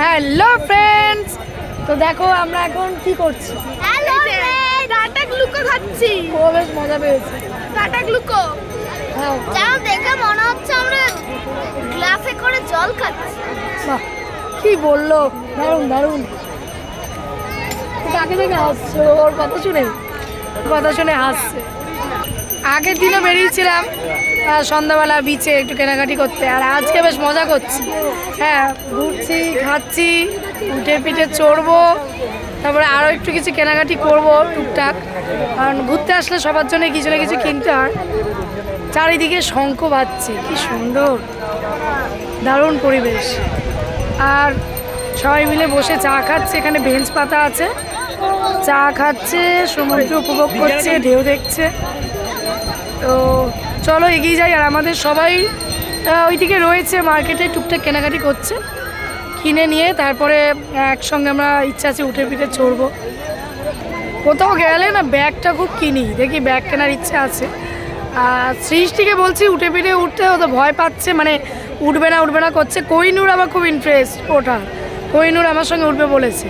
Hello friends তো দেখো আমরা এখন কি করছি? টাটা গ্লুকো খাচ্ছি। ও বেশ মজা পেয়েছে। টাটা গ্লুকো। হ্যাঁ। যেন দেখে মনে হচ্ছে আমরা গ্লাসে করে জল খাচ্ছি। বাহ, কি বলল? দারুণ দারুণ। কাকে দেখে হাসছে? ওর কথা শুনে? কথা শুনে হাসছে। আগের দিনও বেরিয়েছিলাম। সন্ধ্যাবেলা বিচে একটু কেনাকাটি করতে। আর আজকে বেশ মজা করছি। হ্যাঁ ঘুরছি, খাচ্ছি, উঠে পিঠে চড়বো, তারপরে আরও একটু কিছু কেনাকাটি করব টুকটাক। কারণ ঘুরতে আসলে সবার জন্য কিছু না কিছু কিনতে হয়। চারিদিকে শঙ্খ বাজছে, কি সুন্দর। দারুণ পরিবেশ। আর সবাই মিলে বসে চা খাচ্ছে, এখানে বেঞ্চ পাতা আছে। চা খাচ্ছে, সমুদ্র উপভোগ করছে, ঢেউ দেখছে। তো চলো এগিয়ে যাই, আর আমাদের সবাই ওইদিকে রয়েছে, মার্কেটে টুকটাক কেনাকাটি করছে। কিনে নিয়ে তারপরে একসঙ্গে আমরা ইচ্ছা আছে উঠে পিঠে চড়বো। কোথাও গেলে না ব্যাগটা খুব কিনি, দেখি ব্যাগ কেনার ইচ্ছে আছে। আর সৃষ্টিকে বলছি উঠে পিঠে উঠতে, ও তো ভয় পাচ্ছে মানে উঠবে না উঠবে না করছে। কোহিনুর আমার খুব ইন্টারেস্ট ওঠা কোহিনুর আমার সঙ্গে উঠবে বলেছে।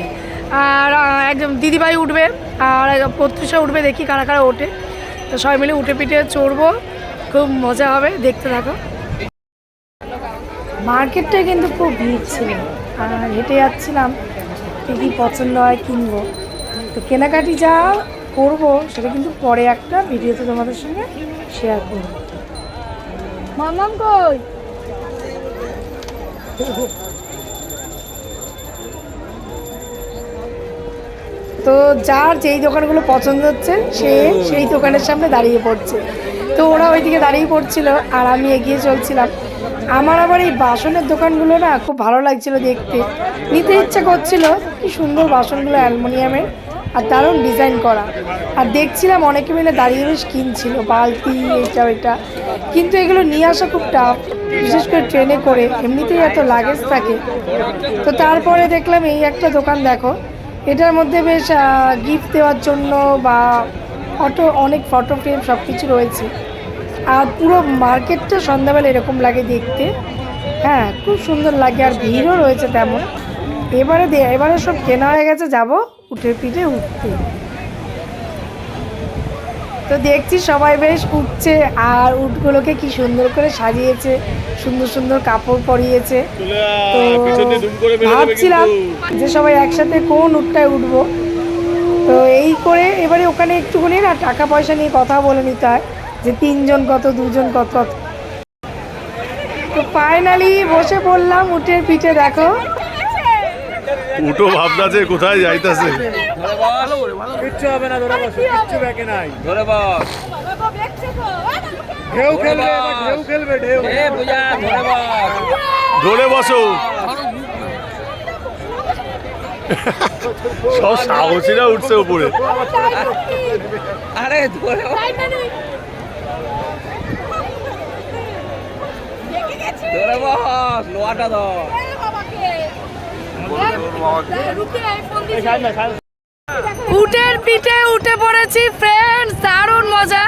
আর একদম দিদিভাই উঠবে, আর প্রত্যুষা উঠবে, দেখি কারা কারা ওঠে। তো সবাই মিলে উঠে পিঠে চড়বো। খুব মজা হবে দেখতে থাকো। মার্কেটটা কিন্তু খুব ভিড় ছিল। আর হেঁটে যাচ্ছিলাম কী কী পছন্দ হয় কিনবো। তো কেনাকাটি যা করব সেটা কিন্তু পরে একটা ভিডিওতে তোমাদের সঙ্গে শেয়ার করব। মামাম কই? তো যার যেই দোকানগুলো পছন্দ হচ্ছে সে সেই দোকানের সামনে দাঁড়িয়ে পড়ছে। তো ওরা ওইদিকে দাঁড়িয়ে পড়ছিল আর আমি এগিয়ে চলছিলাম। আমার আবার এই বাসনের দোকানগুলো না খুব ভালো লাগছিল দেখতে। নিতে ইচ্ছা করছিল কি সুন্দর বাসনগুলো অ্যালুমিনিয়ামের আর দারুণ ডিজাইন করা। আর দেখছিলাম অনেকে মিলে দাঁড়িয়ে বেশ কিনছিল, বালতি এটা ওইটা। কিন্তু এগুলো নিয়ে আসা খুব টাফ বিশেষ করে ট্রেনে করে, এমনিতেই এত লাগেজ থাকে। তো তারপরে দেখলাম এই একটা দোকান দেখো, এটার মধ্যে বেশ গিফট দেওয়ার জন্য বা ফটো অনেক ফটো ফ্রেম সব কিছু রয়েছে। আর পুরো মার্কেটটা সন্ধ্যাবেলা এরকম লাগে দেখতে। হ্যাঁ খুব সুন্দর লাগে আর ভিড়ও রয়েছে তেমন। এবারে দে এবারে সব কেনা হয়ে গেছে যাব উঠে পিঠে উঠতে। তো দেখছি সবাই বেশ উঠছে আর উটগুলোকে কি সুন্দর করে সাজিয়েছে সুন্দর সুন্দর কাপড় পরিয়েছে। তো ভাবছিলাম যে সবাই একসাথে কোন উটটায় উঠবো। তো এই করে এবারে ওখানে একটুখানি না টাকা পয়সা নিয়ে কথা বলে নিতে হয়। যে তিনজন কত দুজন কত। তো ফাইনালি বসে পড়লাম উটের পিঠে দেখো। উটো ভাবনাছে কোথায় যাইতাছে। কিচ্ছু হবে না ধরে বসো কিচ্ছু ব্যাকে নাই। ধরে বস। ঢেউ খেলবে ঢেউ খেলবে ঢেউ। ধরে বস। ধরে বসো। সব সাহসীরা উঠছে উপরে। আরে ধরে বস। ধরে ধর উটের পিঠে উঠে পড়েছি ফ্রেন্ডস দারুণ মজা।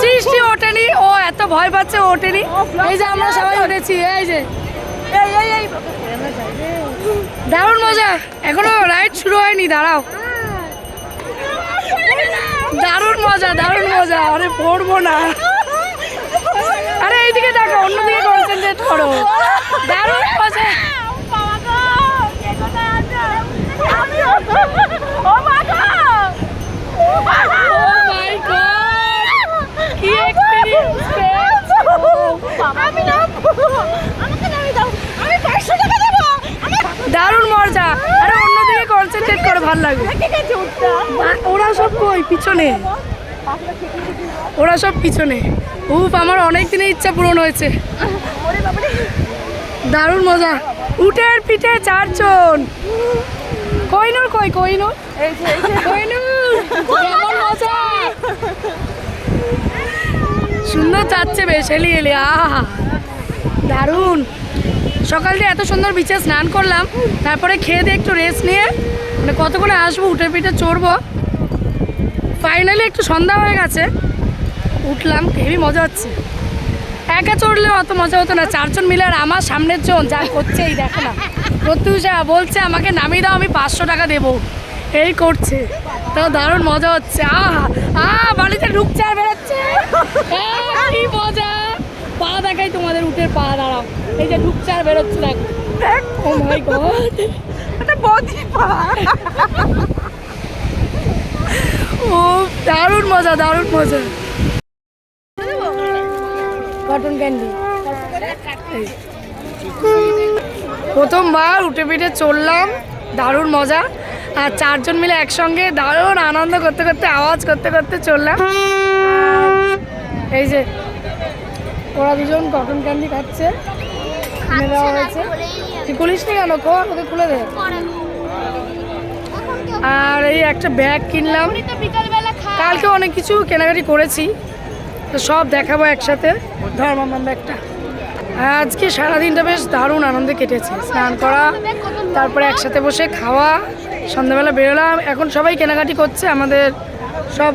সৃষ্টি ওঠেনি ও এত ভয় পাচ্ছে ওঠেনি। এই যে আমরা সবাই উঠেছি এই যে। এই এই এই। দারুণ মজা এখনও রাইড শুরু হয়নি দাঁড়াও। দারুণ মজা দারুণ মজা আরে পড়ব না। আরে, এইদিকে দেখো, অন্যদিকে কনসেন্ট্রেট করো দারুণ মজা দারুণ মজা। আরে, অন্যদিকে কনসেন্ট্রেট করে ভালো লাগবে ওরা সব কই? পিছনে? ওরা সব পিছনে। উফ, আমার অনেক দিনের ইচ্ছা পূরণ হয়েছে। দারুণ মজা। উটের পিঠে চারজন। কইনুর কই, কইনুর? কইনুর। কেমন মজা। সুন্দর যাচ্ছে বেশ এলি এলি আহা দারুণ। সকাল দিয়ে এত সুন্দর বিচে স্নান করলাম। তারপরে খেয়ে দিয়ে একটু রেস্ট নিয়ে মানে কতক্ষণে আসব উঠে পিঠে চড়বো। ফাইনালি একটু সন্ধ্যা হয়ে গেছে। উঠলাম হেবি মজা হচ্ছে। একা চড়লে অত মজা হতো না চারজন মিলে আর আমার সামনের জন যা করছে এই দেখো না। প্রত্যুষা বলছে আমাকে নামিয়ে দাও আমি পাঁচশো টাকা দেবো। এই করছে। তাও দারুণ মজা হচ্ছে। আহা আ বাড়িতে ঢুকছে আর বেরোচ্ছে। কি মজা। পা দেখাই তোমাদের উঠে পা দাঁড়াও। এই যে ঢুকছে আর বেরোচ্ছে দেখো। ও মাই গড এটা বদি পা। ও দারুণ মজা দারুণ মজা। ক্যান্ডি প্রথমবার উঠে পিঠে চললাম দারুণ মজা। আর চারজন মিলে একসঙ্গে দারুণ আনন্দ করতে করতে আওয়াজ করতে করতে চললাম। এই যে ওরা দুজন কটন ক্যান্ডি খাচ্ছে? কিনে দেওয়া হয়েছে। তুই খুলিস নি কেন? ওকে খুলে দে। আর এই একটা ব্যাগ কিনলাম। কালকে অনেক কিছু কেনাকাটি করেছি। তো সব দেখাবো একসাথে। ধর মামার ব্যাগটা। আজকে সারাদিনটা বেশ দারুণ আনন্দে কেটেছে। স্নান করা, তারপরে একসাথে বসে খাওয়া, সন্ধ্যাবেলা বেরোলাম। এখন সবাই কেনাকাটি করছে আমাদের সব।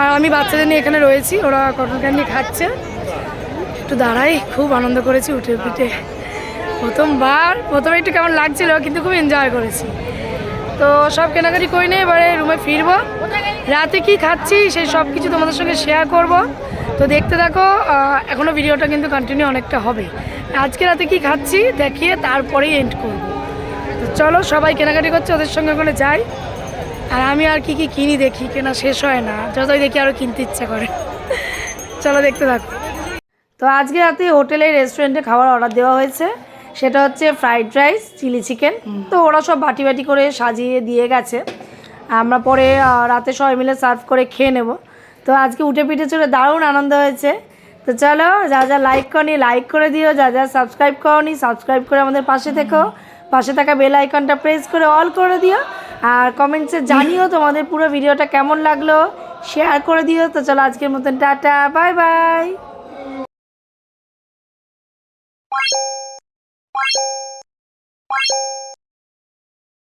আর আমি বাচ্চাদের নিয়ে এখানে রয়েছি, ওরা কটন ক্যান্ডি খাচ্ছে। একটু দাঁড়াই, খুব আনন্দ করেছি উঠে পিঠে প্রথমবার, প্রথমে একটু কেমন লাগছিল, কিন্তু খুব এনজয় করেছি। তো সব কেনাকাটি করে নিয়ে এবারে রুমে ফিরবো। রাতে কি খাচ্ছি সেই সব কিছু তোমাদের সঙ্গে শেয়ার করব। তো দেখতে থাকো এখনও ভিডিওটা কিন্তু কন্টিনিউ অনেকটা হবে। আজকে রাতে কি খাচ্ছি দেখিয়ে তারপরেই এন্ড করব। তো চলো, সবাই কেনাকাটি করছে, ওদের সঙ্গে ওখানে যাই। আর আমি আর কি কি কিনি দেখি, কেনা শেষ হয় না। যতই দেখি আরও কিনতে ইচ্ছা করে। চলো দেখতে থাকো। তো আজকে রাতে হোটেলে রেস্টুরেন্টে খাবার অর্ডার দেওয়া হয়েছে। সেটা হচ্ছে ফ্রাইড রাইস চিলি চিকেন তো ওরা সব বাটি বাটি করে সাজিয়ে দিয়ে গেছে। আমরা পরে রাতে সবাই মিলে সার্ভ করে খেয়ে নেব। তো আজকে উঠে পিঠে চলে দারুণ আনন্দ হয়েছে। তো চলো যা যা লাইক করনি লাইক করে দিও। যা যা সাবস্ক্রাইব করনি সাবস্ক্রাইব করে আমাদের পাশে থেকো। পাশে থাকা বেল আইকনটা প্রেস করে অল করে দিও। আর কমেন্টসে জানিও তোমাদের পুরো ভিডিওটা কেমন লাগল। শেয়ার করে দিও। তো চলো আজকের মতন টাটা বাই বাই you